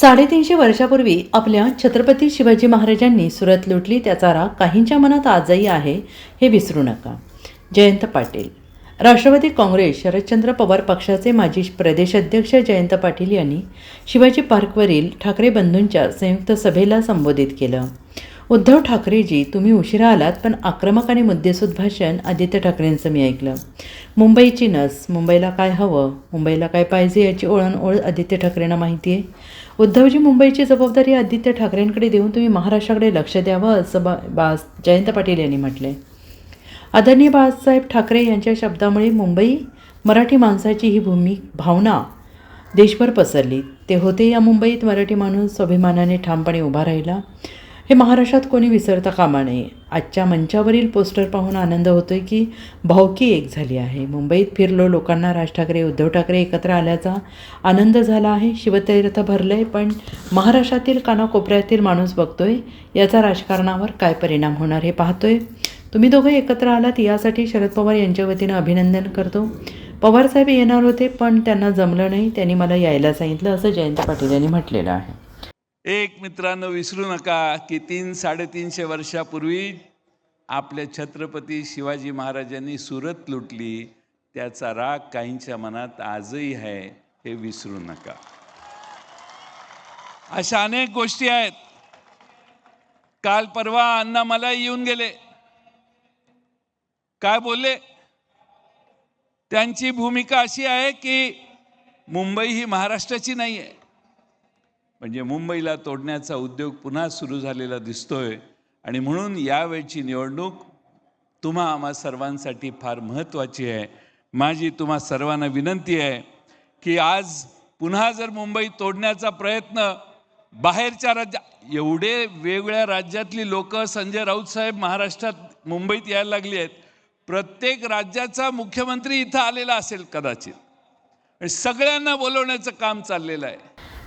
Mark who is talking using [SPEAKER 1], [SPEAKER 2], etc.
[SPEAKER 1] साडेतीनशे वर्षापूर्वी आपल्या छत्रपती शिवाजी महाराजांनी सुरत लुटली त्याचा राग काहींच्या मनात आजही आहे हे विसरू नका. जयंत पाटील. राष्ट्रवादी काँग्रेस शरदचंद्र पवार पक्षाचे माजी प्रदेशाध्यक्ष जयंत पाटील यांनी शिवाजी पार्कवरील ठाकरे बंधूंच्या संयुक्त सभेला संबोधित केलं. उद्धव ठाकरेजी तुम्ही उशिरा आलात पण आक्रमक आणि मुद्देसूद भाषण आदित्य ठाकरेंचं मी ऐकलं. मुंबईची नस मुंबईला काय हवं मुंबईला काय पाहिजे याची ओळण ओळ आदित्य ठाकरेंना माहिती आहे. उद्धवजी मुंबईची जबाबदारी आदित्य ठाकरेंकडे देऊन तुम्ही महाराष्ट्राकडे लक्ष द्यावं असं बा बा जयंत पाटील यांनी म्हटलं आहे आदरणीय बाळासाहेब ठाकरे यांच्या शब्दामुळे मुंबई मराठी माणसाची ही भूमी भावना देशभर पसरली. ते होते या मुंबईत मराठी माणूस स्वाभिमानाने ठामपणे उभा राहिला. हे महाराष्ट्रात कोणी विसरता कामा नये. आजच्या मंचावरील पोस्टर पाहून आनंद होतोय की भावकी एक झाली आहे. मुंबईत फिरलो लोकांना राज ठाकरे उद्धव ठाकरे एकत्र आल्याचा आनंद झाला आहे. शिवतीर्थ भरलं आहे पण महाराष्ट्रातील कानाकोपऱ्यातील माणूस बघतोय याचा राजकारणावर काय परिणाम होणार हे पाहतोय. तुम्ही दोघं एकत्र आलात यासाठी शरद पवार यांच्या वतीनं अभिनंदन करतो. पवारसाहेब येणार होते पण त्यांना जमलं नाही त्यांनी मला यायला सांगितलं असं जयंत पाटील यांनी म्हटलेलं आहे.
[SPEAKER 2] एक मित्रांनो विसरू नका की तीन साडेतीनशे वर्षापूर्वी आपल्या छत्रपती शिवाजी महाराजांनी सुरत लुटली. त्याचा राग काहींच्या मनात आजही आहे हे विसरू नका. अशा अनेक गोष्टी आहेत. काल परवा अण्णा मला येऊन गेले. काय बोलले? त्यांची भूमिका अशी आहे की मुंबई ही महाराष्ट्राची नाही आहे म्हणजे मुंबईला तोडण्याचा उद्योग पुन्हा सुरू झालेला दिसतोय. आणि म्हणून यावेळची निवडणूक तुम्हा आम्हा सर्वांसाठी फार महत्त्वाची आहे. माझी तुम्हा सर्वांना विनंती आहे की आज पुन्हा जर मुंबई तोडण्याचा प्रयत्न बाहेरच्या राज्या एवढे वेगवेगळ्या राज्यातली लोक संजय राऊत साहेब महाराष्ट्रात मुंबईत यायला लागली आहेत. प्रत्येक राज्याचा मुख्यमंत्री इथं आलेला असेल कदाचित. सगळ्यांना बोलवण्याचं काम चाललेलं आहे.